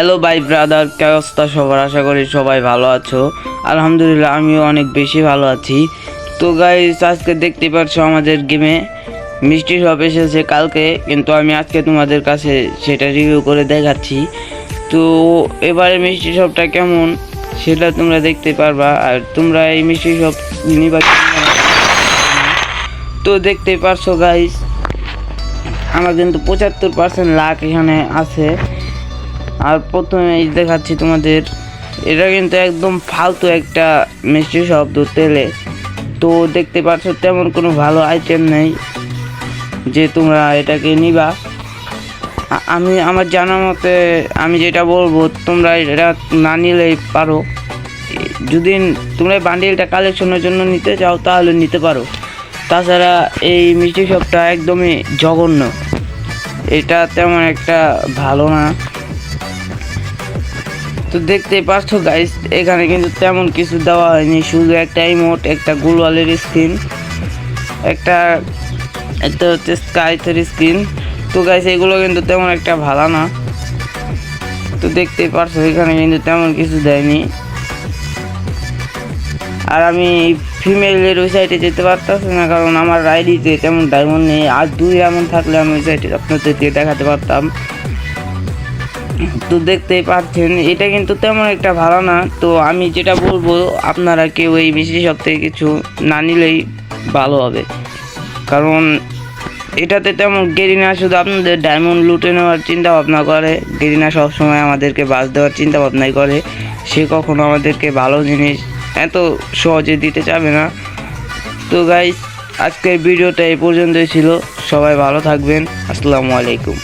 Hello ভাই brother কে অবস্থা সবার? আশা করি সবাই ভালো আছো। আলহামদুলিল্লাহ, আমিও অনেক বেশি ভালো আছি। তো গাইস আজকে দেখতে পাচ্ছ আমাদের গেমে মিষ্টি শপ এসেছে কালকে, কিন্তু আমি আজকে তোমাদের কাছে সেটা রিভিউ করে দেখাচ্ছি। তো এবারে মিষ্টি শপটা কেমন, সেটা তোমরা দেখতে পারবা। আর তোমরা এই মিষ্টি শপ নিবা তো দেখতে পারছ গাইস আমার কিন্তু পঁচাত্তর পার্সেন্ট লাখ এখানে আছে। আর প্রথমে দেখাচ্ছি তোমাদের। এটা কিন্তু একদম ফালতু একটা মিষ্টি শব্দ তেলে তো দেখতে পাচ্ছ, তেমন কোনো ভালো আইটেম নেই যে তোমরা এটাকে নিবা। আমি, আমার জানা মতে আমি যেটা বলব, তোমরা এটা না নিলেই পারো। যদি তোমরা বান্ডিলটা কালেকশনের জন্য নিতে চাও, তাহলে নিতে পারো। তাছাড়া এই মিষ্টি শপটা একদমই জঘন্য। এটা তেমন একটা ভালো না। তো দেখতে পাচ্ছ গাইস এখানে কিন্তু তেমন কিছু দেওয়া হয়নি। শুধু একটা ইমোট একটা গুলওয়ালের স্ক্রিন একটা একটা হচ্ছে স্কাইথের স্ক্রিন তো গাইস এগুলো কিন্তু তেমন একটা ভালো না। তো দেখতে পারছ এখানে কিন্তু তেমন কিছু দেয়নি। আর আমি ফিমেলের ওই সাইডে যেতে পারতাছি না, কারণ আমার আইডিতে তেমন ডায়মন্ড নেই। আর দুই এমন থাকলে আমি ওই সাইডে আপনাদেরকে দেখাতে পারতাম। তো দেখতেই পাচ্ছেন, এটা কিন্তু তেমন একটা ভালো না। তো আমি যেটা বলব, আপনারা কেউ এই সব থেকে কিছু না নিলেই ভালো হবে। কারণ এটাতে তেমন গেরিনা শুধু আপনাদের ডায়মন্ড লুটে নেওয়ার চিন্তা ভাবনা করে গেরিনা সবসময় আমাদেরকে বাস দেওয়ার চিন্তা ভাবনাই করে। সে কখনো আমাদেরকে ভালো জিনিস এত সহজে দিতে চাবে না। তো গাইস আজকের ভিডিওটা এই পর্যন্তই ছিল। সবাই ভালো থাকবেন। আসসালামু আলাইকুম।